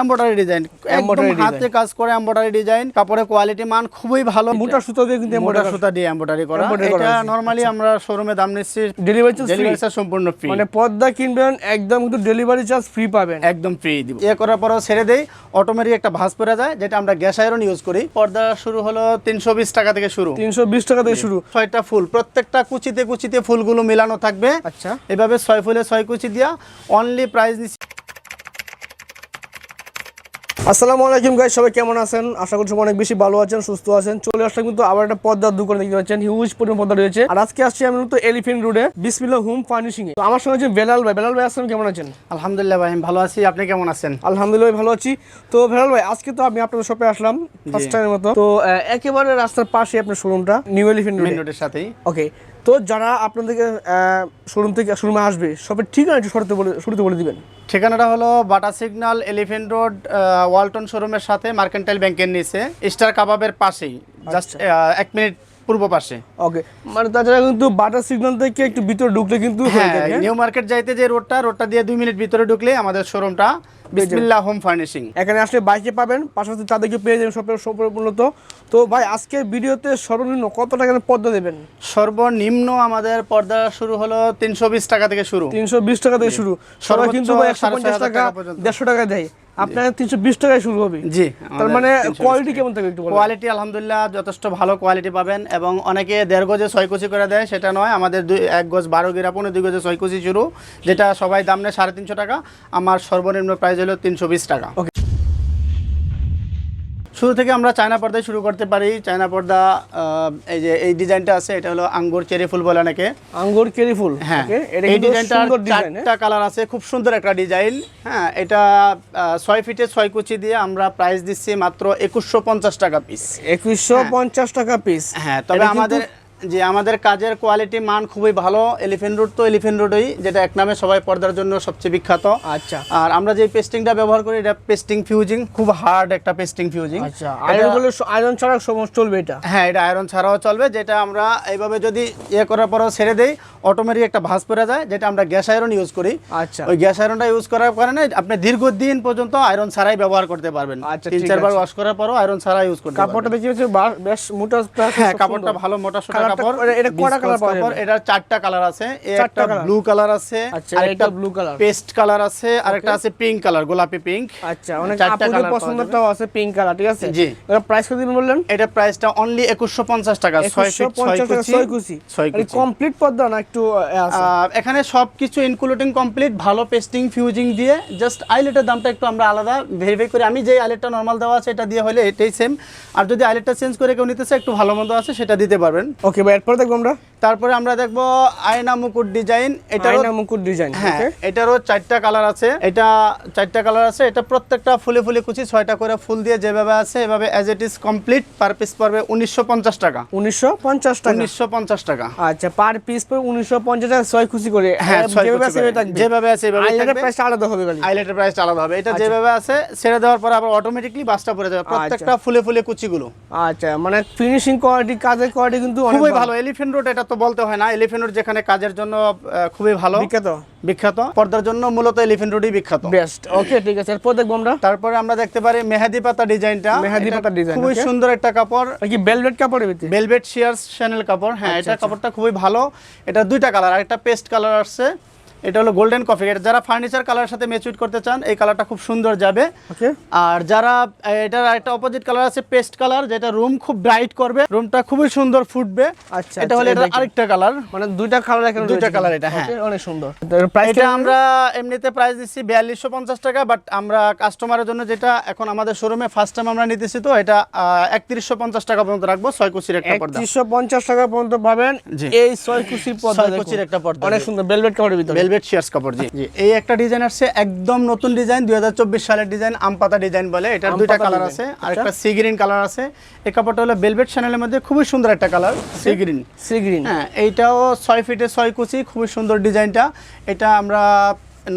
Embroidery design হাতে কাজ করে এমব্রয়ডারি ডিজাইন কাপড়ের কোয়ালিটি মান খুবই ভালো। মোটা সুতো দিয়ে কিন্তু সুতা দিয়ে এমব্রয়ডারি করা। Embroidery এটা নরমালি আমরা শোরুমে দাম নিচ্ছি। ডেলিভারি চার্জ ডেলিভারি চার্জ সম্পূর্ণ ফ্রি মানে পর্দা কিনবেন একদম কিন্তু ডেলিভারি চার্জ ফ্রি পাবেন। একদম ফ্রি দিব। এ করার পরও ছেড়ে দেই অটোমেটিক একটা ভাঁজ পড়ে যায় যেটা আমরা গ্যাস আয়রন ইউজ করি। পর্দা শুরু হলো তিনশো বিশ টাকা থেকে শুরু। তিনশো বিশ টাকা থেকে শুরু। ছয়টা ফুল প্রত্যেকটা কুচিতে কুচিতে ফুলগুলো মেলানো থাকবে। আচ্ছা। এভাবে ছয় ফুলে ছয় কুচি দিয়া অনলি প্রাইস নিচ্ছি আসসালামু আলাইকুম গাইস সবাই কেমন আছেন? আশা করছি অনেক বেশি ভালো আছেন সুস্থ আছেন। চলে আসলাম কিন্তু আবার একটা পর্দার দোকান দেখতে পাচ্ছেন হিউজ পরিমাণ পর্দা রয়েছে। আর আজকে আসছি আমি তো এলিফেন্ট রোডে বিসমিল্লাহ হোম ফার্নিশিং এ তো আমার সঙ্গে আছে বেলাল ভাই। বেলাল ভাই আসসালাম কেমন আছেন? আলহামদুলিল্লাহ ভাই আমি ভালো আছি। আপনি কেমন আছেন? আলহামদুলিল্লাহ ভালো আছি। তো বেলাল ভাই আজকে তো আমি আপনাদের শপে আসলাম ফার্স্ট টাইমের মতো। তো একেবারে রাস্তার পাশে আপনার শোরুমটা নিউ এলিফেন্ট রোড রোডের সাথেই। ওকে তো যারা আপনাদেরকে শোরুম থেকে শোরুমে আসবে সবের ঠিকানা একটু শুরুতে বলে শুরুতে বলে দিবেন। ঠিকানাটা হলো Bata signal Elephant Road Walton শোরুমের সাথে মার্কেন্টাইল ব্যাংকের নিচে। স্টার কাবাবের পাশেই। জাস্ট এক মিনিট পূর্ব পাশে। ওকে মানে তাছাড়া কিন্তু বাটার সিগন্যাল থেকে একটু ভিতরে ঢুকলে কিন্তু হ্যাঁ? নিউ মার্কেট যাইতে যে রোডটা রোডটা দিয়ে দুই মিনিট ভিতরে ঢুকলে আমাদের শোরুমটা বিসমিল্লাহ হোম ফার্নিশিং এখানে আসলে বাইকে পাবেন পাশাপাশি তাদেরকে পেয়ে যাবেন সবের সম্পূর্ণত। তো ভাই আজকের ভিডিওতে সর্বনিম্ন কত টাকা পর্দা দেবেন? সর্বনিম্ন আমাদের পর্দা শুরু হলো তিনশো বিশ টাকা থেকে শুরু। তিনশো বিশ টাকা থেকে শুরু। সবাই কিন্তু ভাই একশো টাকা দেড়শো টাকা দেয়। আপনার তিনশো বিশ টাকায় শুরু হবে। জি তার মানে কোয়ালিটি কেমন থাকবে একটু কোয়ালিটি আলহামদুলিল্লাহ যথেষ্ট ভালো কোয়ালিটি পাবেন এবং অনেকে দেড় গজে ছয় কুচি করে দেয় সেটা নয়। আমাদের দুই এক গজ বারো গিরা পনেরো দুই গজে ছয় কুচি শুরু যেটা সবাই দাম নেয় সাড়ে তিনশো টাকা। আমার সর্বনিম্ন প্রাইস হলো তিনশো বিশ টাকা. শুরু থেকে আমরা চায়না পর্দায় শুরু করতে পারি। চায়না পর্দা এই যে এই ডিজাইনটা আছে এটা হলো আঙ্গুর চেরি ফুল বলে অনেকে। আঙ্গুর চেরি ফুল হ্যাঁ এই কিন্তু ডিজাইনটার সুন্দর ডিজাইন চারটা কালার আছে খুব সুন্দর একটা ডিজাইন। হ্যাঁ এটা ছয় ফিটে ছয় কুচি দিয়ে আমরা প্রাইস দিচ্ছি মাত্র একুশশো পঞ্চাশ টাকা পিস একুশশো পঞ্চাশ টাকা পিস হ্যাঁ তবে আমাদের যে আমাদের কাজের কোয়ালিটি মান খুবই ভালো এলিফেন্ট রোড তো এলিফেন্ট রোডই যেটা এক নামে সবাই পর্দার জন্য সবচেয়ে বিখ্যাত। আচ্ছা। আর আমরা যে পেস্টিংটা ব্যবহার করি এটা পেস্টিং ফিউজিং খুব হার্ড একটা পেস্টিং ফিউজিং আচ্ছা আয়রন আয়রন ছাড়া সমস্ত চলবে এটা? হ্যাঁ এটা আয়রন ছাড়াও চলবে যেটা আমরা এইভাবে যদি ইয়ে করার পরও ছেড়ে দেই অটোমেটিক একটা ভাঁজ পড়ে যায় যেটা আমরা গ্যাস আয়রন ইউজ করি। আচ্ছা। ওই গ্যাস আয়রনটা ইউজ করার কারণে আপনি দীর্ঘদিন পর্যন্ত আয়রন ছাড়াই ব্যবহার করতে পারবেন। আচ্ছা, তিন চারবার ওয়াশ করার পরও আয়রন ছাড়া ইউজ করতে পারবেন। কাপড়টা বেশি বেশ মোটা হ্যাঁ কাপড়টা ভালো মোটা সোটা কাপড় এটা কয়টা কালার পাওয়া যাবে? এটার চারটা কালার আছে একটা ব্লু কালার। আছে আরেকটা এটা blue পেস্ট কালার আছে আরেকটা আছে পিঙ্ক কালার গোলাপি পিঙ্ক আচ্ছা অনেক আপুদের পছন্দটাও আছে পিঙ্ক কালার ঠিক আছে? জি। এটা প্রাইস কত দিন বললেন? এটা প্রাইসটা অনলি একুশশো পঞ্চাশ টাকা ছয় ফিট ছয় 150 টাকা কুচি। ছয় কুচি। কমপ্লিট পদ্মা না একটু আহ, আছে? আহ, এখানে সবকিছু ইনক্লুডিং কমপ্লিট ভালো পেস্টিং ফিউজিং দিয়ে জাস্ট আইলেটের দামটা একটু আমরা আলাদা ভেরিফাই করি। আমি যে আইলেটটা নর্মাল দেওয়া আছে এটা দিয়ে হলে এটাই সেম আর যদি আইলেটটা চেঞ্জ করে কেউ নিতে চায় একটু ভালো মন্দ আছে সেটা দিতে পারবেন। ওকে ভাই এরপর দেখব আমরা? তারপরে আমরা দেখব আয়না মুকুট ডিজাইন আয়না মুকুট ডিজাইন হ্যাঁ এটারও চারটা কালার আছে। এটা চারটা কালার আছে। এটা প্রত্যেকটা ফুলে ফুলে কুচি ছয়টা করে ফুল দিয়ে যেভাবে আছে এভাবে as it is complete per piece পড়বে উনিশশো পঞ্চাশ টাকা। উনিশশো পঞ্চাশ টাকা? উনিশশো পঞ্চাশ টাকা। আচ্ছা পার পিস পর উনিশশো পঞ্চাশ টাকা ছয় খুশি করে। হ্যাঁ যেভাবে আছে আলাদা হবে প্রাইসটা আলাদা হবে। এটা যেভাবে আছে ছেড়ে দেওয়ার পরে আবার অটোমেটিকলি বাসটা পড়ে যাবে। প্রত্যেকটা ফুলে ফুলে কুচিগুলো। আচ্ছা মানে ফিনিশিং কোয়ালিটি কাজের কোয়ালিটি কিন্তু অনেক খুবই ভালো। এলিফেন্ট রোড এটা তো বলতে হয় না। এলিফেন্ট রোড যেখানে কাজের জন্য খুবই ভালো। বিখ্যাত। বিখ্যাত। পর্দার জন্য মূলত এলিফেন্ট রোডই বিখ্যাত। বেস্ট ওকে ঠিক আছে। এরপর দেখব আমরা। তারপরে আমরা দেখতে পারি মেহেদি পাতা ডিজাইনটা। মেহেদি পাতা ডিজাইন খুবই সুন্দর একটা কাপড়। কি বেলভেট কাপড় বেলভেট শিয়ার্স চ্যানেল কাপড়। হ্যাঁ আচ্ছা, এটা কাপড়টা খুবই ভালো। এটা দুইটা কালার আর একটা পেস্ট কালার আসছে। এটা হলো গোল্ডেন কফি এটা যারা ফার্নিচার কালারের সাথে ম্যাচুইট করতে চান এই কালারটা খুব সুন্দর যাবে। ওকে আর যারা এটার একটা অপোজিট কালার আছে পেস্ট কালার যেটা রুম খুব ব্রাইট করবে রুমটা খুবই সুন্দর ফুটবে। আচ্ছা, এটা হলো আচ্ছা, এটা আরেকটা কালার মানে দুইটা কালার এখানে দুইটা colour এটা, হ্যাঁ। অনেক সুন্দর। এটা আমরা এমনিতে প্রাইস দিচ্ছি বিয়াল্লিশশো পঞ্চাশ টাকা বাট আমরা কাস্টমারের জন্য যেটা এখন আমাদের শোরুমে ফার্স্ট টাইম আমরা নিতেছি তো এটা একত্রিশশো পঞ্চাশ টাকা পর্যন্ত রাখব ছয় কুচির একটা পর্দা। একত্রিশশো পঞ্চাশ টাকা পর্যন্ত পাবেন এই ছয় কুচির পর্দা কুচির একটা পর্দা, অনেক সুন্দর বেলভেট কাপড়ের ভিতরে। ভেলভেট শেয়ার্স কাপড় জি। এই একটা ডিজাইন আসছে একদম নতুন ডিজাইন দুই হাজার চব্বিশ সালের ডিজাইন আমপাতা ডিজাইন বলে। এটার দুইটা কালার আছে আর। একটা সি গ্রিন কালার আছে। এই কাপড়টা হলো ভেলভেট চ্যানেলের মধ্যে খুবই সুন্দর একটা colour sea green sea green হ্যাঁ এইটাও ছয় ফিটে ছয় কুচি খুবই সুন্দর ডিজাইনটা এটা আমরা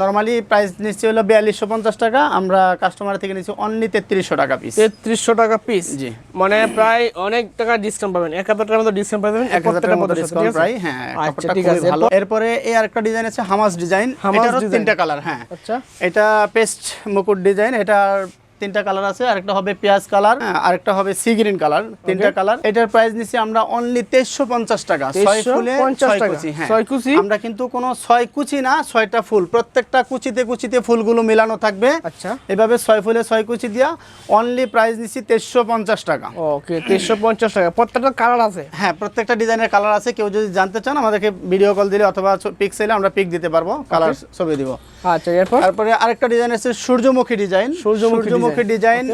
নর্মালি প্রাইস নিচ্ছি হলো বিয়াল্লিশশো পঞ্চাশ টাকা আমরা কাস্টমার থেকে নিচ্ছি অনলি তেত্রিশশো টাকা পিস তেত্রিশশো টাকা পিস জি। মানে প্রায় অনেক টাকা ডিসকাউন্ট পাবেন। এক হাজার টাকার মতো ডিসকাউন্ট পাবেন এক হাজার টাকার মতো ডিসকাউন্ট প্রায় হ্যাঁ আচ্ছা ঠিক আছে। ভালো। এরপরে এই আরেকটা ডিজাইন আছে হামাস ডিজাইন হামাস তিনটা কালার হ্যাঁ। আচ্ছা। এটা পেস্ট মুকুট ডিজাইন এটার তিনটা কালার আছে আরেকটা হবে পেঁয়াজ কালার আরেকটা হবে সি গ্রিন কালার তিনটা কালার। এটার প্রাইস নিচ্ছি আমরা অনলি তেইশশো পঞ্চাশ টাকা ছয় ফুলে ছয় কুচি হ্যাঁ। ছয় কুচি? আমরা কিন্তু কোনো ছয় কুচি না ছয়টা ফুল। প্রত্যেকটা কুচিতে কুচিতে ফুলগুলো মেলানো থাকবে। আচ্ছা। এভাবে ছয় ফুলে ছয় কুচি দিয়া অনলি প্রাইস নিচ্ছি তেইশশো পঞ্চাশ টাকা। ওকে তেইশশো পঞ্চাশ টাকা। প্রত্যেকটা কালার আছে? হ্যাঁ প্রত্যেকটা ডিজাইনের কালার আছে। কেউ যদি জানতে চান আমাদেরকে ভিডিও কল দিলে অথবা পিক চাইলে আমরা পিক দিতে পারব কালার ছবি দিব। আচ্ছা এরপর? তারপরে আরেকটা ডিজাইন আছে সূর্যমুখী ডিজাইন সূর্যমুখী ডিজাইন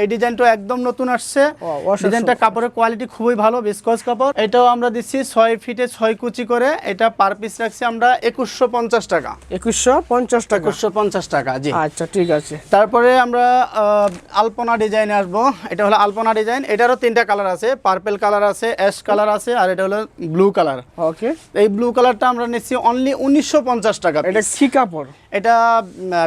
এই ডিজাইনটা একদম নতুন আসছে। ডিজাইনটা কাপড়ের কোয়ালিটি খুবই ভালো বিস্কস কাপড়। এটাও আমরা দিচ্ছি ছয় ফিটে ছয় কুচি করে। এটা পার পিস রাখছি আমরা একুশশো পঞ্চাশ টাকা। একুশশো পঞ্চাশ টাকা। একুশশো পঞ্চাশ টাকা জি। আচ্ছা ঠিক আছে। তারপরে আমরা আলপনা ডিজাইনে আসব। এটা হলো আলপনা ডিজাইন এটারও তিনটা কালার আছে। পার্পেল কালার আছে অ্যাশ কালার আছে আর এটা হলো ব্লু কালার ওকে এই ব্লু কালারটা আমরা নিচ্ছি অনলি উনিশশো পঞ্চাশ টাকা এটা। কি কাপড়? এটা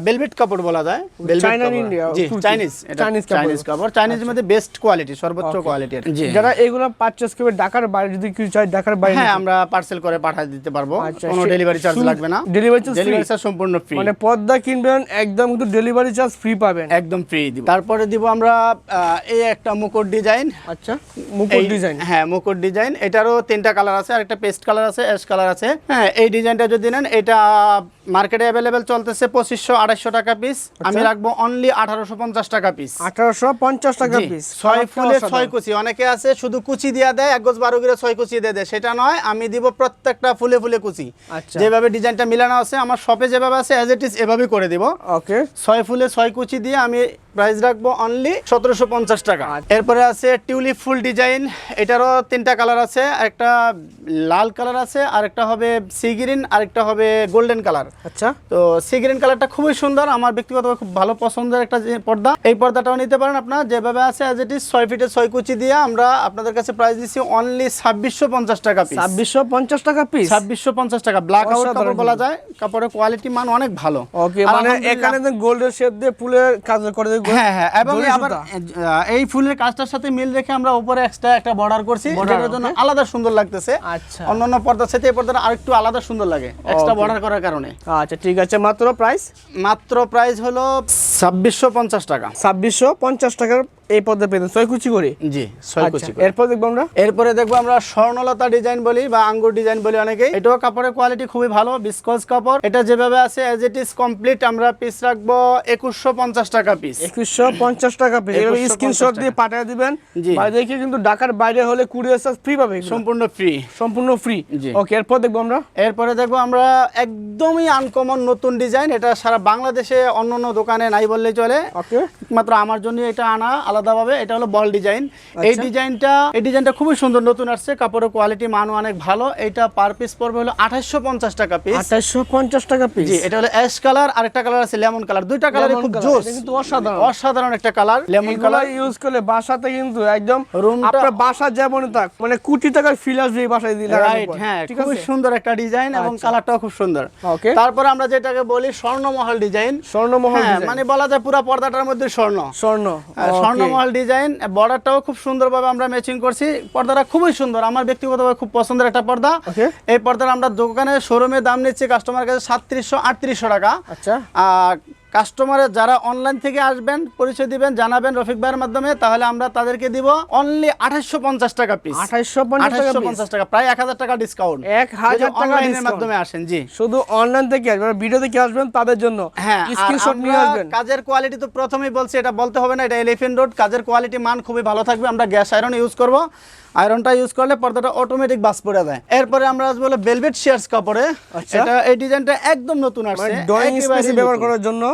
ভেলভেট কাপড় বলা যায়। কাপড়। India, জি। চাইনিজ এটা Chinese কাপড়। চাইনিজ কাপড়। চাইনিজের মধ্যে বেস্ট কোয়ালিটি সর্বোচ্চ কোয়ালিটি যারা এগুলো পারচেস করবে ঢাকার বাইরে যদি কিছু চাই ঢাকার বাইরে হ্যাঁ আমরা পার্সেল করে পাঠিয়ে দিতে পারব। আচ্ছা, কোনো ডেলিভারি চার্জ লাগবে না। ডেলিভারি? চার্জ সম্পূর্ণ ফ্রি মানে পর্দা কিনবেন একদম কিন্তু ডেলিভারি চার্জ ফ্রি পাবেন। একদম ফ্রি দিব। তারপরে দিব আমরা আহ, এই একটা মুকুট ডিজাইন আচ্ছা মুকুট ডিজাইন হ্যাঁ মুকুট ডিজাইন এটারও তিনটা কালার আছে আর একটা পেস্ট কালার আছে অ্যাশ কালার আছে। হ্যাঁ এই ডিজাইনটা যদি নেন এটা মার্কেটে অ্যাভেলেবেল চলতেছে পঁচিশশো আড়াইশো টাকা পিস আচ্ছা। আমি রাখব অনলি আঠারোশো পঞ্চাশ টাকা পিস আঠারোশো পঞ্চাশ টাকা পিস ছয় ফুলে ছয় কুচি। অনেকে আছে শুধু কুচি দিয়া দেয় এক গজ বারো গিরে ছয় কুচি দিয়ে দেয়। সেটা নয় আমি দিব প্রত্যেকটা ফুলে ফুলে কুচি। আচ্ছা। যেভাবে ডিজাইনটা মিলানো আছে আমার শপে যেভাবে আছে অ্যাজ ইট ইজ এভাবেই করে দিব। ওকে। ছয় ফুলে ছয় কুচি দিয়ে আমি প্রাইস রাখব অনলি সতেরোশো পঞ্চাশ টাকা। আচ্ছা। এরপরে আছে টিউলিপ ফুল ডিজাইন এটারও তিনটা কালার আছে একটা লাল কালার আছে আর একটা হবে সি গ্রিন আর একটা হবে গোল্ডেন কালার আচ্ছা তো সি গ্রিন কালারটা খুবই সুন্দর আমার ব্যক্তিগতভাবে খুব ভালো পছন্দের একটা পর্দা। এই পর্দাটাও নিতে পারেন আপনার যেভাবে আছে অ্যাজ ইট ইজ ছয় ফিটে ছয় কুচি দিয়ে আমরা আপনাদের কাছে প্রাইস দিচ্ছি অনলি ছাব্বিশশো পঞ্চাশ টাকা পিস ছাব্বিশশো পঞ্চাশ টাকা পিস ছাব্বিশশো পঞ্চাশ টাকা ব্ল্যাক আউট কাপড় বলা যায় কাপড়ের কোয়ালিটি মান অনেক ভালো। ওকে মানে এখানে গোল্ডের শেপ দিয়ে ফুলের কাজ করে হ্যাঁ হ্যাঁ এবং আবার এই ফুলের কাজটার সাথে মিল রেখে আমরা উপরে এক্সট্রা একটা বর্ডার করছি যেটার জন্য আলাদা সুন্দর লাগতেছে। আচ্ছা। অন্যান্য পর্দার সাথে এই পর্দাটা আরেকটু আলাদা সুন্দর লাগে এক্সট্রা বর্ডার করার কারণে। আচ্ছা ঠিক আছে মাত্র প্রাইস মাত্র প্রাইস হলো ছাব্বিশশো পঞ্চাশ টাকা। ছাব্বিশশো পঞ্চাশ টাকার এই পদ্মা পেতেন ছয় কুচি করে? জি ছয় আচ্ছা, কুচি। এরপর দেখব আমরা? এরপরে দেখব আমরা স্বর্ণলতা ডিজাইন বলি বা আঙ্গুর ডিজাইন বলি অনেকে এটাও কাপড়ের কোয়ালিটি খুবই ভালো বিস্কস কাপড়। এটা যেভাবে আছে এজ ইট ইজ কমপ্লিট আমরা পিস রাখব একুশশো পঞ্চাশ টাকা পিস একুশশো পঞ্চাশ টাকা পিস এভাবে স্ক্রিনশট দিয়ে। পাঠিয়ে দিবেন। জি। বাইরে দেখে কিন্তু ঢাকার বাইরে হলে কুরিয়ার চার্জ ফ্রি পাবে সম্পূর্ণ ফ্রি সম্পূর্ণ ফ্রি। ওকে এরপর দেখব আমরা? এরপরে দেখব আমরা একদমই আনকমন নতুন ডিজাইন এটা সারা বাংলাদেশে অন্য অন্য দোকানে নাই বললেই চলে। ওকে মাত্র আমার জন্য এটা আনা। আলাদাভাবে এটা হলো বল ডিজাইন। এই আচ্ছা। ডিজাইনটা এই ডিজাইনটা খুবই সুন্দর নতুন আসছে কাপড়ের কোয়ালিটি মানও অনেক ভালো। এটা পার পিস পড়বে হলো আঠাশশো পঞ্চাশ টাকা পিস আঠাশশো পঞ্চাশ টাকা পিস জি এটা হলো অ্যাশ কালার আর একটা কালার আছে লেমন কালার দুইটা কালারে খুব জোস কিন্তু অসাধারণ। অসাধারণ একটা কালার লেমন কালার ইউজ করলে বাসাতে কিন্তু একদম টা- আপনার বাসা যেমন থাক মানে কোটি টাকার ফিল আসবে এই বাসায় দিলে রাইট হ্যাঁ ঠিক খুবই সুন্দর একটা ডিজাইন এবং আচ্ছা। কালারটাও খুব সুন্দর। ওকে তারপরে আমরা যেটাকে বলি স্বর্ণমহল ডিজাইন স্বর্ণমহল হ্যাঁ মানে বলা যায় পুরো পর্দাটার মধ্যে স্বর্ণ। স্বর্ণ। হ্যাঁ, স্বর্ণমহল ডিজাইন বর্ডারটাও খুব সুন্দরভাবে আমরা ম্যাচিং করছি। পর্দাটা খুবই সুন্দর আমার ব্যক্তিগতভাবে খুব পছন্দের একটা পর্দা। এই পর্দাটা আমরা দোকানে শোরুমে দাম নিচ্ছি কাস্টমার কাছে সাতত্রিশশো আটত্রিশশো টাকা। আচ্ছা। আর কাস্টমারের যারা অনলাইন থেকে আসবেন পরিচয় দিবেন জানাবেন রফিক ভাইয়ের মাধ্যমে তাহলে আমরা তাদেরকে দিব অনলি আঠাশশো পঞ্চাশ টাকা পিস আঠাশশো পঞ্চাশ টাকা প্রায় এক হাজার টাকা ডিসকাউন্ট এক হাজার অনলাইনের মাধ্যমে আসেন জি। শুধু অনলাইন থেকে আসবেন ভিডিও থেকে আসবেন তাদের জন্য। হ্যাঁ স্ক্রিনশট নিয়ে আসবেন। কাজের কোয়ালিটি তো প্রথমেই বলছি এটা বলতে হবে না এটা এলিফেন্ট রোড কাজের কোয়ালিটি মান খুবই ভালো থাকবে আমরা গ্যাস আয়রন ইউজ করব। আয়রনটা ইউজ করলে পর্দাটা অটোমেটিক বাস পড়ে যায়। এরপরে আমরা আসব হলো ভেলভেট শেয়ার্স কাপড়ে। আচ্ছা। এটা এই ডিজাইনটা একদম নতুন আসছে। মানে ড্রয়িং স্পেসে ব্যবহার করার জন্য।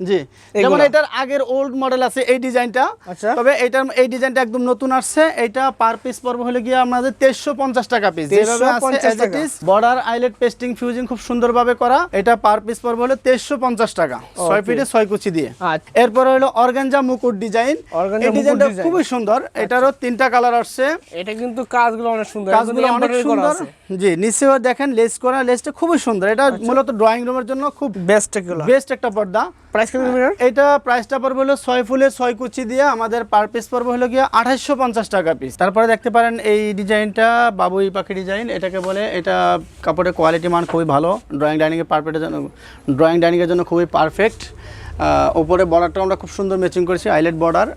জি? যেমন এটার আগের ওল্ড মডেল আছে এই ডিজাইনটা আচ্ছা। তবে এটার এই ডিজাইনটা একদম নতুন আসছে। এটা পার পিস পড়বে হলে গিয়ে আমাদের তেইশশো পঞ্চাশ টাকা পিস যেভাবে আছে 1350 as it টাকা। is, border eyelet pasting fusing খুব সুন্দরভাবে করা। এটা পার পিস পড়বে হলে তেইশশো পঞ্চাশ টাকা। ছয় ফিটে ছয় কুচি দিয়ে। আচ্ছা। এরপরে হলো অর্গানজা মুকুট ডিজাইন এই ডিজাইনটা খুবই সুন্দর। এটারও তিনটা কালার আসছে। এটা কিন্তু কাজগুলো অনেক সুন্দর। কাজগুলো অনেক সুন্দর। জি নিচেও দেখেন লেস করা লেসটা খুবই সুন্দর। এটা আচ্ছা। মূলত ড্রয়িং রুমের জন্য খুব বেস্ট বেস্ট একটা পর্দা। প্রাইস কত মিটার এটা প্রাইসটা পড়বে হলো ছয় ফুলে ছয় কুচি দিয়ে আমাদের পার পিস পড়বে হলো গিয়ে আঠাশশো পঞ্চাশ টাকা পিস তারপরে দেখতে পারেন এই ডিজাইনটা বাবুই পাখি ডিজাইন এটাকে বলে এটা কাপড়ের কোয়ালিটি মান খুবই ভালো। ড্রয়িং ডাইনিংয়ের পারফেক্টের জন্য ড্রয়িং ডাইনিংয়ের জন্য খুবই পারফেক্ট উপরে বর্ডারটা আমরা খুব সুন্দর ম্যাচিং করেছি আইলেট বর্ডার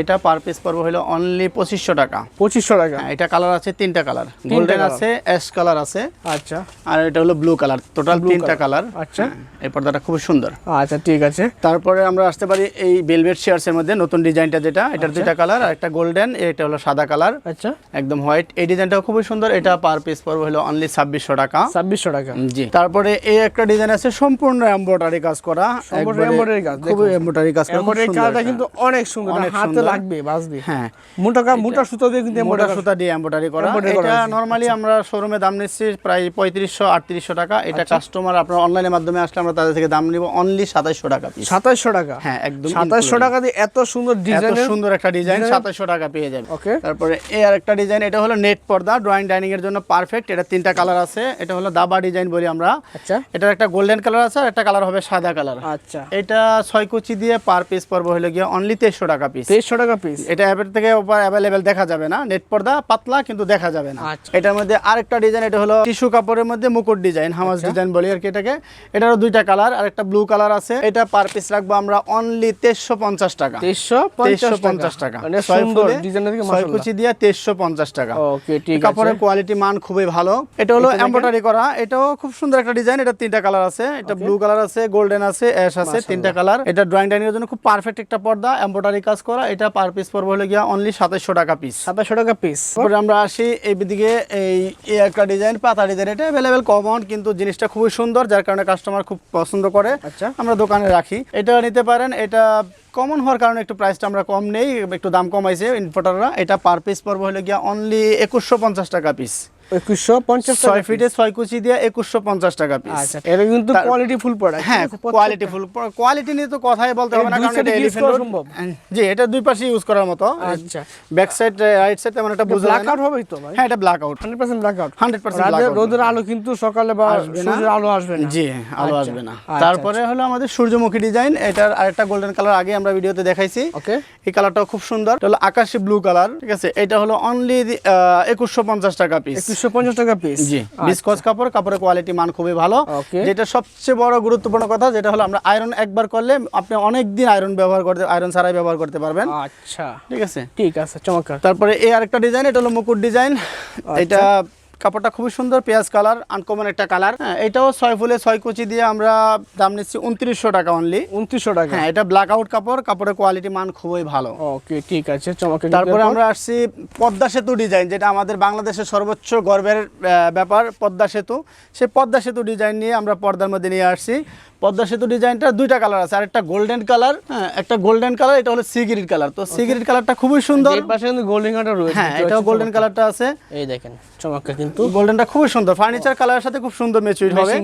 এটা পার পিস পড়বে হলো অনলি পঁচিশশো টাকা। পঁচিশশো টাকা? হ্যাঁ, এটা কালার আছে তিনটা কালার গোল্ডেন আছে অ্যাশ কালার আছে আচ্ছা। আর এটা হলো ব্লু কালার টোটাল তিনটা। কালার আচ্ছা। এই পর্দাটা খুব সুন্দর। আচ্ছা ঠিক আছে। তারপরে আমরা আসতে পারি এই বেলভেট শেয়ার্স এর মধ্যে নতুন ডিজাইনটা যেটা এটার দুইটা কালার আর একটা গোল্ডেন এটা হলো সাদা কালার আচ্ছা। একদম হোয়াইট এই ডিজাইনটাও খুবই সুন্দর এটা পার পিস পড়বে হলো অনলি ছাব্বিশশো টাকা। ছাব্বিশশো টাকা। জি। তারপরে এই একটা ডিজাইন আছে সম্পূর্ণ এমব্রয়ডারি কাজ করা। সম্পূর্ণ একবারে খুবই এমব্রয়ডারি কাজ এমব্রয়ডারি কাজটা কিন্তু অনেক সুন্দর হাতে সুন্দর। লাগবে বাজবে হ্যাঁ। মোটা মোটা সুতো দিয়ে কিন্তু মোটা সুতা দিয়ে এমব্রয়ডারি করা। এটা নরমালি আমরা শোরুমে দাম নিচ্ছি প্রায় পঁয়ত্রিশশো আটত্রিশশো টাকা। এটা কাস্টমার আপনার অনলাইনের মাধ্যমে আসলে আমরা তাদের থেকে দাম নিব অনলি সাতাইশশো টাকা পিস সাতাশশো টাকা? হ্যাঁ একদম টাকা দিয়ে এত সুন্দর ডিজাইন সুন্দর একটা ডিজাইন টাকা পেয়ে ওকে। তারপরে এই আর একটা ডিজাইন এটা হলো নেট পর্দা ড্রয়িং ডাইনিং এর জন্য পারফেক্ট এটা তিনটা কালার আছে। এটা হলো দাবা ডিজাইন বলি আমরা। আচ্ছা। এটার একটা গোল্ডেন কালার আছে আর একটা কালার হবে সাদা কালার আচ্ছা। এটা ছয় কুচি দিয়ে পার পিস পর্ব হলে গিয়ে অনলি তেইশশো টাকা পিস তেইশশো টাকা পিস এটা অ্যাপের থেকে অ্যাভেলেবেল দেখা যাবে না। নেট পর্দা পাতলা কিন্তু দেখা যাবে না। আচ্ছা। এটার মধ্যে আরেকটা ডিজাইন এটা হলো টিস্যু কাপড়ের মধ্যে মুকুট ডিজাইন আচ্ছা। ডিজাইন বলি আর কি এটাকে। এটারও দুইটা কালার আর একটা ব্লু কালার আছে। এটা পার পিস রাখব আমরা অনলি তেইশশো পঞ্চাশ টাকা। তেইশশো তেইশশো পঞ্চাশ টাকা। মানে ছয়। কুচি দিয়ে তেইশশো পঞ্চাশ টাকা। ওকে ঠিক কাপড়ের কোয়ালিটি মান খুবই ভালো। এটা হলো এমব্রয়ডারি করা। এটাও খুব সুন্দর একটা ডিজাইন এটা তিনটা কালার আছে। এটা ব্লু কালার আছে গোল্ডেন আছে অ্যাশ আছে তিনটা কালার এটা ড্রয়িং ডাইনিং এর জন্য খুব পারফেক্ট একটা পর্দা এমব্রয়ডারি কাজ করা। এটা পার পিস পড়বে হলে গিয়া অনলি সাতাশশো টাকা পিস সাতাশশো টাকা পিস তারপরে আমরা আসি এই দিকে এই একটা ডিজাইন পাতা ডিজাইন এটা অ্যাভেলেবেল কমন কিন্তু জিনিসটা খুবই সুন্দর যার কারণে কাস্টমার খুব পছন্দ করে। আচ্ছা। আমরা দোকানে রাখি। এটা নিতে পারেন এটা কমন হওয়ার কারণে একটু প্রাইসটা আমরা কম নেই একটু দাম কমাইছে ইম্পোর্টাররা এটা পার পিস পর্ব হলে গিয়া অনলি একুশশো পঞ্চাশ টাকা পিস একুশশো পঞ্চাশ ছয় ফিটে ছয় কুচি দিয়ে একুশশো পঞ্চাশ টাকা পিস আচ্ছা এটা কিন্তু কোয়ালিটি ফুল প্রোডাক্ট হ্যাঁ কোয়ালিটি ফুল কোয়ালিটি নিয়ে তো কথাই বলতে হবে না কারণ এটা। সম্ভব? জি দুই পাশে ইউজ করার মতো। আচ্ছা। ব্যাক সাইড রাইট সাইড তেমন একটা বোঝা ব্ল্যাক আউট হবেই তো ভাই। হ্যাঁ এটা blackout hundred percent blackout 100% blackout রোদের আলো কিন্তু সকালে বা সূর্যের আলো আসবে না। জি আলো আচ্ছা, আসবে না। আচ্ছা, তারপরে হলো আমাদের সূর্যমুখী ডিজাইন এটার আরেকটা গোল্ডেন কালার আগে আমরা ভিডিওতে দেখাইছি। ওকে এই কালারটাও খুব সুন্দর। এটা হলো আকাশি ব্লু কালার ঠিক আছে এটা হলো অনলি একুশশো পঞ্চাশ টাকা পিস একুশশো পঞ্চাশ টাকা পিস জি বিসকস কাপড় কাপড়ের কোয়ালিটি মান খুবই ভালো. যেটা সবচেয়ে বড় গুরুত্বপূর্ণ কথা যেটা হলো আমরা আয়রন একবার করলে আপনি অনেক দিন আয়রন ব্যবহার করতে আয়রন ছাড়াই ব্যবহার করতে পারবেন। আচ্ছা। ঠিক আছে? ঠিক আছে চমৎকার। তারপরে এই আরেকটা ডিজাইন এটা হলো মুকুট ডিজাইন এটা কাপড়টা খুবই সুন্দর পেঁয়াজ কালার আনকমন একটা কালার হ্যাঁ এটাও ছয় ফুলে ছয় কুচি দিয়ে আমরা দাম নিচ্ছি উনত্রিশশো টাকা অনলি উনত্রিশশো টাকা। হ্যাঁ এটা ব্ল্যাক আউট কাপড় কাপড়ের কোয়ালিটি মান খুবই ভালো। ওকে ঠিক আছে চমৎকার। তারপরে আমরা আসছি পদ্মা সেতু ডিজাইন যেটা আমাদের বাংলাদেশের সর্বোচ্চ গর্বের ব্যাপার পদ্মা সেতু। সেই পদ্মা সেতু ডিজাইন নিয়ে আমরা পর্দার মধ্যে নিয়ে আসছি। পদ্মা সেতু ডিজাইনটা দুইটা কালার আছে আর একটা গোল্ডেন কালার হ্যাঁ একটা গোল্ডেন কালার এটা হলো সিগিরিট কালার তো সিগিরিট কালারটা খুবই সুন্দর। পাশে কিন্তু গোল্ডেন কালার রয়েছে হ্যাঁ এটাও গোল্ডেন কালারটা আছে। এই দেখেন চমৎকার কিন্তু। গোল্ডেনটা খুবই সুন্দর। ফার্নিচার কালারের সাথে খুব সুন্দর ম্যাচিউর হবে।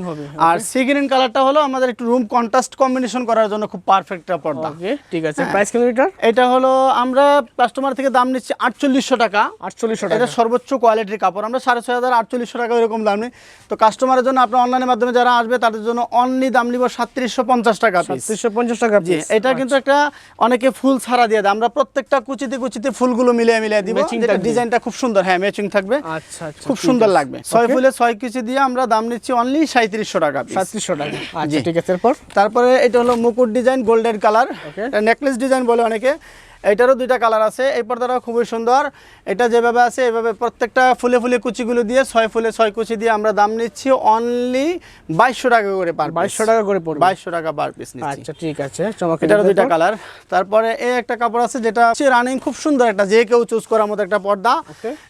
আর সিগ্রিন কালারটা হলো আমাদের একটু রুম কন্ট্রাস্ট কম্বিনেশন করার জন্য খুব পারফেক্ট একটা পর্দা। ওকে ঠিক আছে। প্রাইস কেমন এটার? এটা হলো আমরা কাস্টমার থেকে দাম নিচ্ছি আটচল্লিশশো টাকা। আটচল্লিশশো এটা টাকা সর্বোচ্চ কোয়ালিটির কাপড়। আমরা সাড়ে ছয় হাজার আটচল্লিশশো টাকা এরকম দাম নিই। তো কাস্টমারের জন্য আপনার অনলাইনের মাধ্যমে যারা আসবে তাদের জন্য অনলি দাম নিব সাতত্রিশশো পঞ্চাশ টাকা সাতত্রিশশো পঞ্চাশ টাকা জি এটা কিন্তু একটা অনেকে ফুল ছাড়া দিয়ে দেয়। আমরা প্রত্যেকটা কুচিতে কুচিতে ফুলগুলো মিলিয়ে মিলিয়ে দিব। Matching যেটা ডিজাইনটা খুব সুন্দর। হ্যাঁ ম্যাচিং থাকবে। আচ্ছা আচ্ছা খুব সুন্দর লাগবে। ছয় ফুলে ছয় কুচি দিয়ে আমরা দাম নিচ্ছি অনলি সাঁত্রিশশো টাকা piece। টাকা। আচ্ছা ঠিক আছে। এরপর? তারপরে এটা হলো মুকুট design golden colour necklace design বলে অনেকে। এটারও দুইটা কালার আছে। এই পর্দাটাও খুবই সুন্দর। এটা যেভাবে আছে এভাবে প্রত্যেকটা ফুলে ফুলে কুচিগুলো দিয়ে ছয় ফুলে ছয় কুচি দিয়ে আমরা দাম নিচ্ছি অনলি বাইশশো টাকা করে পার বাইশশো টাকা করে পড়বে। বাইশশো টাকা পার পিস আচ্ছা ঠিক আছে এটারও দুইটা কালার। তারপরে এই একটা কাপড় আছে যেটা হচ্ছে রানিং খুব সুন্দর একটা যে কেউ চুজ করার মতো একটা পর্দা.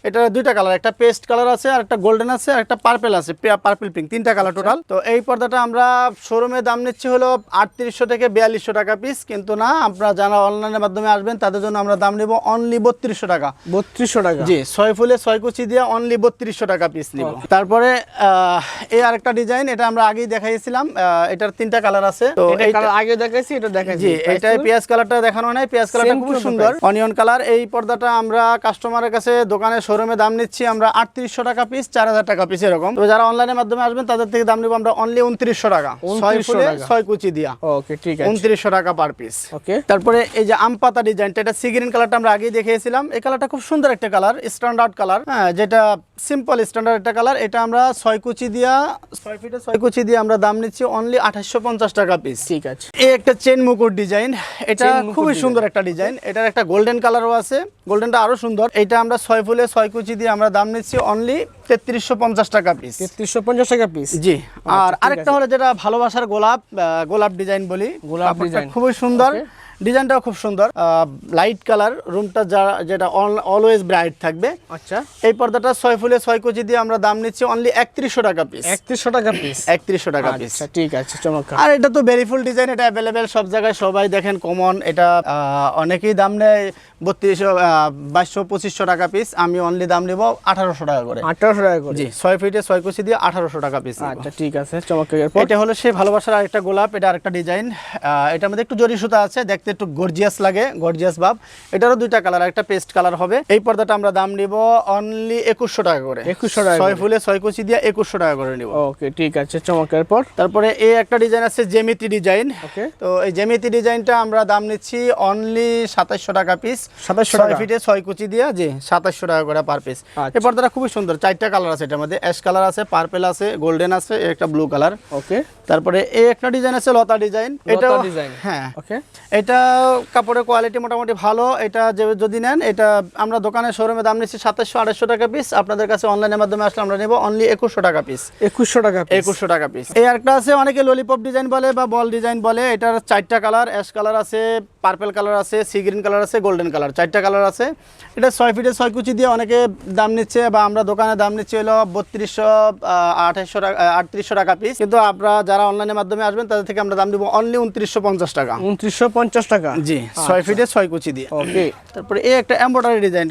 এটার দুইটা কালার একটা পেস্ট কালার আছে আর একটা গোল্ডেন আছে আর একটা পার্পেল আছে পার্পেল পিঙ্ক তিনটা কালার আচ্ছা। টোটাল তো এই পর্দাটা আমরা শোরুমে দাম নিচ্ছি হলো আটত্রিশশো থেকে বিয়াল্লিশশো টাকা পিস কিন্তু না আপনারা যারা অনলাইনের মাধ্যমে আসবেন তাদের জন্য আমরা দাম নেব অনলি বত্রিশশো টাকা। বত্রিশশো টাকা। জি ছয় ফুলে ছয় কুচি দিয়ে অনলি বত্রিশশো টাকা পিস নিব। তারপরে এই আরেকটা ডিজাইন এটা আমরা আগেই দেখাইছিলাম এটার তিনটা কালার আছে। তো এটা আগে দেখাইছি এটা দেখাইছি। জি এইটাই পেঁয়াজ কালারটা দেখানো নাই পেঁয়াজ কালারটা খুব সুন্দর। অনিয়ন কালার এই পর্দাটা আমরা কাস্টমারের কাছে দোকানে শোরুমে দাম নিচ্ছি আমরা আটত্রিশশো টাকা পিস চার হাজার টাকা পিস এরকম। তো যারা অনলাইনের মাধ্যমে আসবেন তাদের থেকে দাম নিব আমরা অনলি উনত্রিশশো টাকা। ছয় ফুলে ছয় কুচি দিয়া। ওকে ঠিক আছে। উনত্রিশশো টাকা পার পিস ওকে তারপরে এই যে আম পাতা ডিজাইনটা এটা সি গ্রিন কালারটা আমরা আগেই দেখিয়েছিলাম। এই কালারটা খুব সুন্দর একটা কালার স্ট্যান্ডার্ড কালার হ্যাঁ যেটা সিম্পল স্ট্যান্ডার্ড একটা কালার এটা আমরা ছয় কুচি দিয়া ছয় ফিটে ছয় কুচি দিয়ে আমরা দাম নিচ্ছি অনলি আঠাশশো পঞ্চাশ টাকা পিস ঠিক আছে। এই একটা চেন মুকুট ডিজাইন এটা খুবই সুন্দর একটা ডিজাইন এটার একটা গোল্ডেন কালারও আছে গোল্ডেনটা আরও সুন্দর। এটা আমরা ছয় ফুলে ছয় কুচি দিয়ে আমরা দাম নিচ্ছি অনলি তেত্রিশশো পঞ্চাশ টাকা পিস তেত্রিশশো পঞ্চাশ টাকা পিস জি আর আরেকটা হলো যেটা ভালোবাসার গোলাপ গোলাপ ডিজাইন বলি। গোলাপ ডিজাইন। খুবই সুন্দর। ডিজাইনটাও খুব সুন্দর। লাইট কালার রুমটা যা যেটা অলওয়েজ ব্রাইট থাকবে। আচ্ছা। এই পর্দাটা ছয় ফুলে ছয় কুচি দিয়ে আমরা দাম নিচ্ছি অনলি একত্রিশশো টাকা পিস একত্রিশশো টাকা পিস একত্রিশশো টাকা পিস আচ্ছা ঠিক আছে চমৎকার। আর এটা তো ভেরিফুল ডিজাইন এটা অ্যাভেলেবেল সব জায়গায় সবাই দেখেন কমন এটা অনেকেই দাম নেয় বত্রিশশো বাইশশো পঁচিশশো টাকা পিস আমি অনলি দাম নেব আঠারোশো টাকা করে। আঠারোশো টাকা করে। জি ছয় ফিটে ছয় কুচি দিয়ে আঠারোশো টাকা পিস আচ্ছা ঠিক আছে চমৎকার। এটা হলো সেই ভালোবাসার আরেকটা গোলাপ এটা আরেকটা ডিজাইন এটার মধ্যে একটু জরি সুতা আছে দেখতে একটু গর্জিয়াস লাগে গর্জিয়াস ভাব। এটারও দুইটা কালার একটা পেস্ট কালার হবে। এই পর্দাটা আমরা দাম নিব অনলি একুশশো টাকা করে। 2100 টাকা ছয়। ফুলে ছয় কুচি দিয়ে একুশশো টাকা করে নিব। ওকে ঠিক আছে চমৎকার। এরপর? তারপরে এই একটা ডিজাইন আছে জেমিতি ডিজাইন ওকে তো এই জেমিতি ডিজাইনটা আমরা দাম নিচ্ছি অনলি সাতাশশো টাকা পিস 2700 ছয় টাকা। ফিটে ছয় কুচি দিয়ে জি সাতাশশো টাকা করে পার পিস আচ্ছা। এই পর্দাটা খুবই সুন্দর চারটা কালার আছে এটার মধ্যে। অ্যাশ কালার আছে পার্পেল আছে গোল্ডেন আছে একটা ব্লু কালার ওকে তারপরে এই একটা ডিজাইন আছে লতা ডিজাইন লতা এটাও ডিজাইন। হ্যাঁ। ওকে এটা কাপড়ের কোয়ালিটি মোটামুটি ভালো। এটা যে যদি নেন এটা আমরা দোকানে শোরুমে দাম নিচ্ছি সাতাশশো আড়াইশো টাকা পিস আপনাদের কাছে অনলাইনের মাধ্যমে আসলে আমরা নেব অনলি একুশশো টাকা পিস একুশশো টাকা একুশশো টাকা পিস এই একটা আছে অনেকে ললিপপ ডিজাইন বলে বা বল ডিজাইন বলে। এটার চারটা কালার অ্যাশ কালার আছে পার্পেল কালার আছে সি গ্রিন কালার আছে গোল্ডেন কালার চারটা কালার আছে। এটা ছয় ফিটে ছয় কুচি দিয়ে অনেকে দাম নিচ্ছে বা আমরা দোকানে দাম নিচ্ছি হলো বত্রিশশো আঠাশশো টাকা আটত্রিশশো টাকা পিস কিন্তু আপনারা যারা অনলাইনের মাধ্যমে আসবেন তাদের থেকে আমরা দাম দিব অনলি উনত্রিশশো পঞ্চাশ টাকা। উনত্রিশশো পঞ্চাশ টাকা? জি ছয় ফিটে ছয় কুচি দিয়ে। ওকে তারপরে এই একটা এমব্রয়ডারি ডিজাইন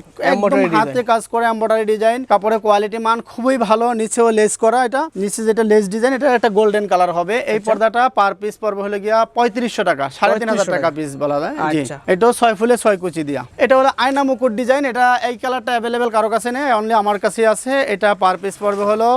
হাতে কাজ করে এমব্রয়ডারি ডিজাইন কাপড়ের কোয়ালিটি মান খুবই ভালো নিচেও লেস করা এটা। নিচে যেটা লেস ডিজাইন এটা একটা গোল্ডেন কালার হবে। এই আচ্ছা। পর্দাটা পার পিস পর্ব হলে গিয়া পঁয়ত্রিশশো টাকা সাড়ে তিন হাজার টাকা পিস বলা আচ্ছা। এটাও ছয় ফুলে ছয় কুচি দিয়া। এটা হলো আয়না মুকুট ডিজাইন এটা এই কালারটা অ্যাভেলেবেল কারও কাছে নেই অনলি আমার কাছে আছে। এটা পার পিস পড়বে হলো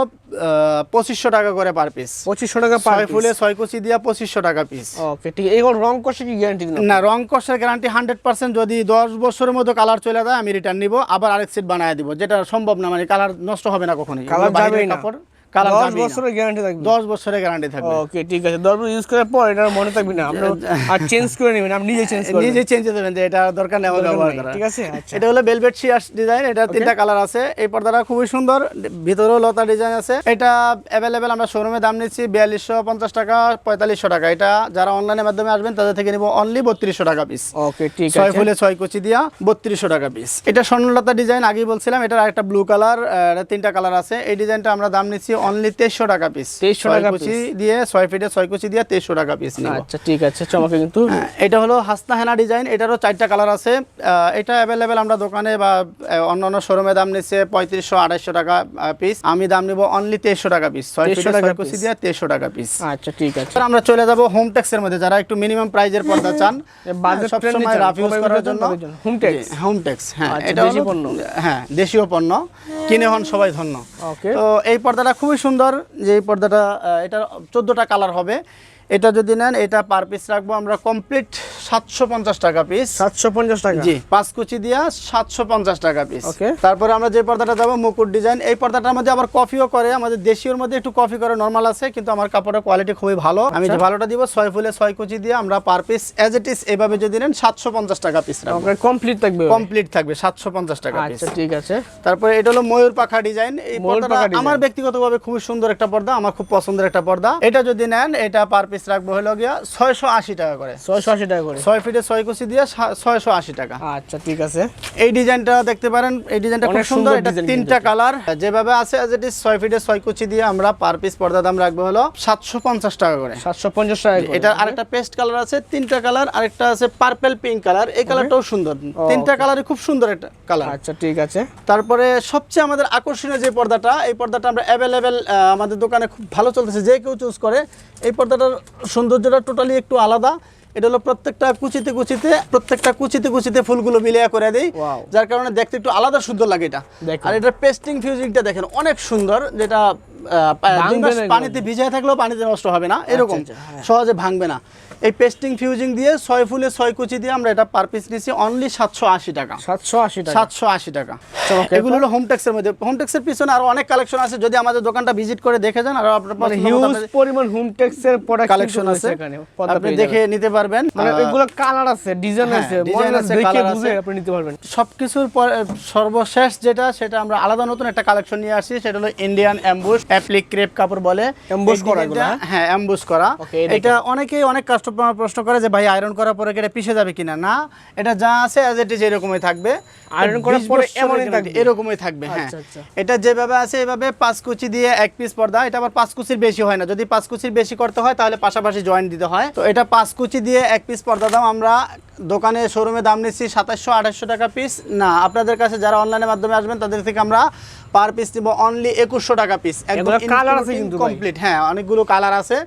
পঁচিশশো টাকা করে পার পিস পঁচিশশো টাকা পার ফুলে ছয় কুচি দিয়া পঁচিশশো টাকা পিস ওকে ঠিক এগুলো রং কষে কি গ্যারান্টি না রং কষের গ্যারান্টি হান্ড্রেড পার্সেন্ট যদি দশ বছরের মধ্যে কালার চলে যায় আমি রিটার্ন নিব আবার আরেক সেট বানায় দিব যেটা সম্ভব না মানে কালার নষ্ট হবে না কখনোই। কালার যাবেই না। কালার দশ যাবেই না। বছরের গ্যারান্টি থাকবে। দশ বছরের গ্যারান্টি থাকবে। ওকে ঠিক আছে। দশ বছর ইউজ করার পর এটা মনে থাকবে না। আপনি আর চেঞ্জ করে নেবেন আপনি নিজে চেঞ্জ করবেন নিজে চেঞ্জ দেবেন যে এটা দরকার নেই আমার ব্যবহার করা ঠিক আছে? আচ্ছা। এটা হলো বেলভেট শিয়ার ডিজাইন এটা তিনটা কালার আছে। এই পর্দাটা খুবই সুন্দর ভিতরেও লতা ডিজাইন আছে। এটা অ্যাভেলেবেল আমরা শোরুমে দাম নিচ্ছি বিয়াল্লিশশো পঞ্চাশ টাকা পঁয়তাল্লিশশো টাকা। এটা যারা অনলাইনের মাধ্যমে আসবেন তাদের থেকে নিব অনলি বত্রিশশো টাকা পিস ওকে ঠিক ছয় ফুলে ছয় কুচি দিয়া বত্রিশশো টাকা পিস এটা স্বর্ণলতা ডিজাইন আগেই বলছিলাম এটার একটা ব্লু কালার তিনটা কালার আছে। এই ডিজাইনটা আমরা দাম নিচ্ছি অনলি তেইশশো টাকা পিস 2300 টাকা কুচি দিয়ে ছয় ফিটে ছয় কুচি দিয়ে তেইশশো টাকা পিস নিব। আচ্ছা ঠিক আছে চমকে কিন্তু। হ্যাঁ, এটা হলো হাসনা হেনা ডিজাইন এটারও চারটা কালার আছে। এটা অ্যাভেলেবেল আমরা দোকানে বা আহ, অন্যান্য শোরুমে দাম নিচ্ছে পঁয়ত্রিশশো আড়াইশো টাকা পিস আমি দাম নিব অনলি তেইশশো টাকা পিস ছয় 2300 ফিটে টাকা ছয় কুচি দিয়ে তেইশশো টাকা পিস আচ্ছা ঠিক আছে। আমরা চলে যাব হোম টেক্সের মধ্যে। যারা একটু মিনিমাম প্রাইজের পর্দা চান budget সব friendly সময় রাফ ইউজ করার জন্য। তাদের জন্য। হোম টেক্স হ্যাঁ। আচ্ছা, এটা দেশি পণ্য। হ্যাঁ দেশীয় পণ্য। কিনে হন সবাই ধন্য। তো এই পর্দাটা খুবই সুন্দর যে এই পর্দাটা এটা চোদ্দোটা কালার হবে। এটা যদি নেন, এটা পার পিস রাখব। আমরা কমপ্লিট সাতশো পঞ্চাশ টাকা পিস সাতশো পঞ্চাশ টাকা? জি পাঁচ কুচি দিয়া সাতশো পঞ্চাশ টাকা পিস Okay. তারপরে আমরা যে পর্দাটা যাব মুকুট ডিজাইন এই পর্দাটার মধ্যে আবার কফিও করে আমাদের দেশীয়র মধ্যে একটু কফি করে নর্মাল আছে কিন্তু আমার কাপড়ের কোয়ালিটি খুবই ভালো। আমি আচ্ছা। যে ভালোটা দিব ছয় ফুলে ছয় কুচি দিয়ে আমরা পার পিস এজ ইট ইস এভাবে যদি নেন সাতশো পঞ্চাশ টাকা পিস কমপ্লিট থাকবে কমপ্লিট থাকবে সাতশো পঞ্চাশ টাকা পিস আচ্ছা ঠিক আছে। তারপরে এটা হলো ময়ূর পাখা ডিজাইন এই পর্দাটা। আমার ব্যক্তিগতভাবে খুবই সুন্দর একটা পর্দা আমার খুব পছন্দের একটা পর্দা। এটা যদি নেন এটা পার পিস রাখব হলো গিয়া ছয়শো আশি টাকা করে। ছয়শো আশি টাকা করে। ছয় ফিটে ছয় কুচি দিয়ে ছয়শো আশি টাকা। আচ্ছা ঠিক আছে। এই ডিজাইনটা দেখতে পারেন এই ডিজাইনটা খুব সুন্দর এটা তিনটা কালার। যেভাবে আছে it is ছয় ফিটে ছয় কুচি দিয়ে আমরা পার পিস পর্দা দাম রাখব হলো সাতশো পঞ্চাশ টাকা করে। সাতশো পঞ্চাশ টাকা করে এটা আরেকটা পেস্ট কালার আছে তিনটা কালার আরেকটা আছে পার্পল পিঙ্ক কালার এই কালারটাও সুন্দর। তিনটা কালারই খুব সুন্দর একটা কালার আচ্ছা ঠিক আছে। তারপরে সবচেয়ে আমাদের আকর্ষণীয় যে পর্দাটা এই পর্দাটা আমরা অ্যাভেলেবেল আমাদের দোকানে খুব ভালো চলতেছে যে কেউ চুজ করে এই পর্দাটার সৌন্দর্যটা টোটালি একটু আলাদা। এটা হলো প্রত্যেকটা কুচিতে কুচিতে প্রত্যেকটা কুচিতে কুচিতে ফুলগুলো মিলিয়ে করে দেই। যার কারণে দেখতে একটু আলাদা সুন্দর লাগে এটা। আর এটা পেস্টিং ফিউজিংটা দেখেন অনেক সুন্দর যেটা। পানিতে ভিজায় থাকলেও পানিতে নষ্ট হবে না এরকম। আচ্ছা, হ্যাঁ। সহজে ভাঙবে না। এই পেস্টিং ফিউজিং দিয়ে ছয় ফুলে ছয় কুচি দিয়ে আমরা এটা পার পিস নিচ্ছি অনলি সাতশো আশি টাকা। সাতশো আশি টাকা। সাতশো আশি টাকা। এগুলো হলো হোম ট্যাক্সের মধ্যে। হোম ট্যাক্সের পিছনে আরও অনেক কালেকশন আছে যদি আমাদের দোকানটা ভিজিট করে দেখে যান আর আপনার মানে হিউজ পরিমাণ হোম টেক্সের প্রোডাক্ট কালেকশন আছে। আপনি দেখে নিতে পারবেন। মানে এগুলো কালার আছে ডিজাইন হ্যাঁ, আছে মডেল আছে, দেখে বুঝে আছে। আপনি নিতে পারবেন। সবকিছুর পর সর্বশেষ যেটা সেটা আমরা আলাদা নতুন একটা কালেকশন নিয়ে আসছি সেটা হলো ইন্ডিয়ান অ্যাম্বুশ অ্যাপ্লিক ক্রেপ কাপড় বলে। এই করা হ্যাঁ? অ্যাম্বুশ করা। এটা অনেকেই অনেক কাস্টমার প্রশ্ন করে যে ভাই আয়রন করার পরে এটা পিষে যাবে কিনা? না এটা যা আছে অ্যাজ ইট ইজ এরকমই থাকবে। আয়রন করার পরে এমনই থাকবে। এরকমই থাকবে হ্যাঁ। আচ্ছা, আচ্ছা। এটা যেভাবে আছে এভাবে পাঁচ কুচি দিয়ে এক পিস পর্দা এটা আবার পাঁচ কুচির বেশি হয় না। যদি পাঁচ কুচির বেশি করতে হয় তাহলে পাশাপাশি জয়েন্ট দিতে হয়। তো এটা পাঁচ কুচি দিয়ে এক পিস পর্দা দাম আমরা দোকানে শোরুমে দাম নিচ্ছি সাতাশশো আঠাশশো টাকা পিস না আপনাদের কাছে যারা অনলাইনের মাধ্যমে আসবেন তাদের থেকে আমরা পার পিস নিব অনলি একুশশো টাকা পিস আছে কিন্তু কমপ্লিট হ্যাঁ অনেকগুলো কালার আছে।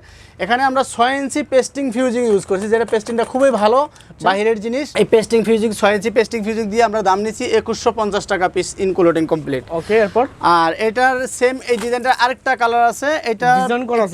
এখানে আমরা ছয় ইঞ্চি পেস্টিং ফিউজিং ইউজ করছি যেটা পেস্টিংটা খুবই ভালো বাহিরের জিনিস। এই পেস্টিং ফিউজিং ছয় ইঞ্চি পেস্টিং ফিউজিং দিয়ে আমরা দাম নিচ্ছি একুশশো পঞ্চাশ টাকা পিস ইনক্লুডিং কমপ্লিট ওকে এরপর? আর এটার সেম এই ডিজাইনটার আরেকটা কালার আছে এটা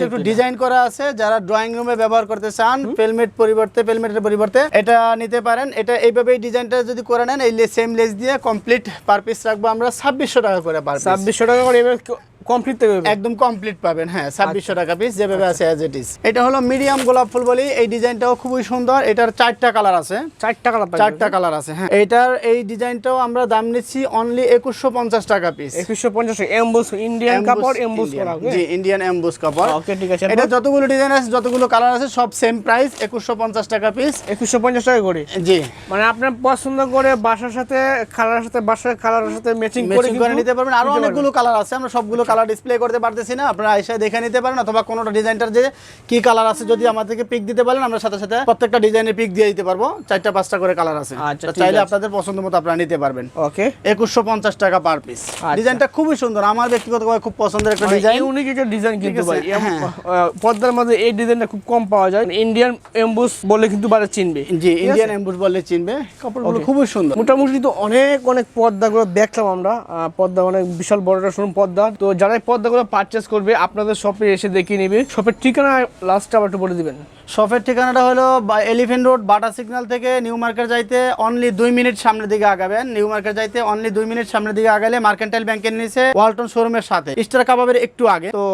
একটু ডিজাইন করা আছে। যারা ড্রয়িং রুমে ব্যবহার করতে চান পেলমেট পরিবর্তে পেলমেটের পরিবর্তে এটা নিতে পারেন। এটা এইভাবে ডিজাইনটা যদি করে নেন, এই সেম লেস দিয়ে কমপ্লিট পার পিস রাখব আমরা ছাব্বিশশো টাকা করে পার ছাব্বিশশো টাকা করে এবার কমপ্লিট একদম কমপ্লিট পাবেন হ্যাঁ ছাব্বিশশো আচ্ছা। টাকা পিস যেভাবে আছে অ্যাজ ইট ইজ এটা হলো মিডিয়াম গোলাপ ফুল বলি এই ডিজাইনটাও খুবই সুন্দর এটার চারটা কালার আছে। চার টাকা লাভ চারটা কালার আছে হ্যাঁ। এটার এই ডিজাইনটাও আমরা দাম নিচ্ছি অনলি একুশশো পঞ্চাশ টাকা পিস একুশশো পঞ্চাশ এমবুস ইন্ডিয়ান কাপড় এমবুস করা জি ইন্ডিয়ান এমবুস কাপড়। ওকে ঠিক আছে। এটা যতগুলো ডিজাইন আছে যতগুলো কালার আছে সব সেম প্রাইস একুশশো পঞ্চাশ টাকা পিস একুশশো পঞ্চাশ টাকা করে? জি। মানে আপনার পছন্দ করে বাসার সাথে কালারের সাথে বাসার কালারের সাথে ম্যাচিং করে নিতে পারবেন। আরও অনেকগুলো কালার আছে আমরা সবগুলো কালার ডিসপ্লে করতে পারতেছি না। আপনারা এসে দেখে নিতে পারেন অথবা কোনোটা ডিজাইনটার যে কি কালার আছে যদি আমাদেরকে পিক দিতে পারেন আমরা সাথে সাথে প্রত্যেকটা ডিজাইনের পিক দিয়ে দিতে পারব। চারটা পাঁচটা করে কালার আছে। আচ্ছা, চাইলে আপনাদের পছন্দ মতো আপনারা নিতে পারবেন। ওকে একুশশো পঞ্চাশ টাকা পার পিস। ডিজাইনটা খুবই সুন্দর। আমার ব্যক্তিগতভাবে খুব পছন্দের একটা ডিজাইন ইউনিক একটা ডিজাইন কিন্তু ভাই। হ্যাঁ। পর্দার মধ্যে এই ডিজাইনটা খুব কম পাওয়া যায়। ইন্ডিয়ান এমবুস বলে কিন্তু বারে চিনবে। জি ইন্ডিয়ান? এমবুস বললে চিনবে। কাপড়গুলো. খুবই সুন্দর। মোটামুটি তো অনেক অনেক পর্দাগুলো দেখলাম আমরা। পর্দা অনেক বিশাল বড় একটা শোরুম পর্দা। তো যারা পর্দাগুলো পারচেস করবে, আপনাদের শপে এসে দেখিয়ে নেবে। শপের ঠিকানা লাস্টে আবার একটু বলে দিবেন। শপের ঠিকানাটা হলো এলিফেন্ট রোড বাটা সিগন্যাল থেকে নিউ মার্কেট যাইতে অনলি দুই মিনিট সামনের দিকে আগাবেন। নিউ মার্কেট যাইতে অনলি দুই মিনিট সামনের দিকে আগালে মার্কেন্টাইল ব্যাংকের নিচে ওয়ালটন শোরুমের সাথে। স্টার কাবাবের একটু আগে। তো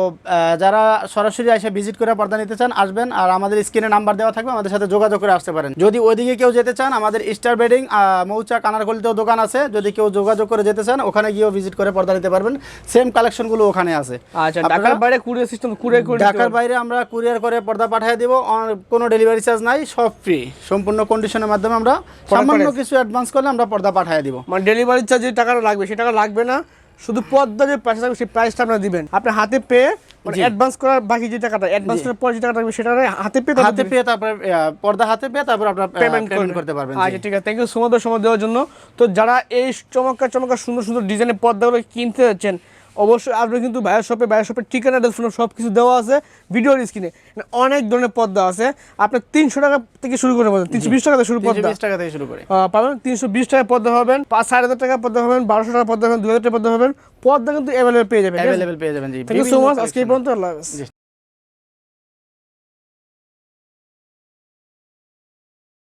যারা সরাসরি এসে ভিজিট করে পর্দা নিতে চান, আসবেন। আর আমাদের স্ক্রিনে নাম্বার দেওয়া থাকবে, আমাদের সাথে যোগাযোগ করে আসতে পারেন। যদি ওইদিকে কেউ যেতে চান, আমাদের স্টার বেডিং মৌচা কানারগলিতেও দোকান আছে। যদি কেউ যোগাযোগ করে যেতে চান, ওখানে গিয়েও ভিজিট করে পর্দা নিতে পারবেন। সেম কালেকশনগুলো ওখানে আছে। আচ্ছা ঢাকার বাইরে কুরিয়ার সিস্টেম কুরিয়ার করে ঢাকার বাইরে আমরা কুরিয়ার করে পর্দা পাঠিয়ে দিব কোনো ডেলিভারি চার্জ নাই সব ফ্রি সম্পূর্ণ কন্ডিশনের মাধ্যমে আমরা সামান্য কিছু অ্যাডভান্স করলে আমরা পর্দা পাঠিয়ে দিব। মানে ডেলিভারি চার্জ যে টাকাটা লাগবে সে টাকা লাগবে না। শুধু পদ্মা যে প্রাইস থাকবে সেই প্রাইসটা আপনারা দিবেন। আপনি হাতে পেয়ে মানে। অ্যাডভান্স করার বাকি যে টাকাটা অ্যাডভান্স করার পর যে টাকাটা থাকবে সেটা হাতে পেয়ে হাতে পেয়ে তারপরে পর্দা হাতে পেয়ে তারপর আপনার পেমেন্ট পেমেন্ট করতে পারবেন আচ্ছা ঠিক আছে। থ্যাংক ইউ সো সময় দেওয়ার জন্য। তো যারা এই চমৎকার চমৎকার সুন্দর সুন্দর ডিজাইনের পর্দাগুলো কিনতে যাচ্ছেন অবশ্যই আপনি কিন্তু ভাইয়ের শপে ভাইয়ের শপের ঠিকানা ডেসক্রিপশন সব কিছু দেওয়া আছে ভিডিওর স্ক্রিনে। অনেক ধরনের পর্দা আছে। আপনি তিনশো টাকা থেকে শুরু করে পাবেন তিনশো বিশ টাকা থেকে শুরু করে বিশ টাকা থেকে শুরু করে। পাবেন তিনশো বিশ টাকা পদ্মা পাবেন পাঁচ সাড়ে হাজার টাকা পদ্মা পাবেন বারোশো টাকা পদ্মা পাবেন দু হাজার টাকা পদ্মা পাবেন। পদ্মা কিন্তু অ্যাভেলেবেল পেয়ে যাবেন অ্যাভেলেবেল পেয়ে যাবেন থ্যাংক ইউ সো মাচ আজকে এই পর্যন্ত আল্লাহ হাফেজ।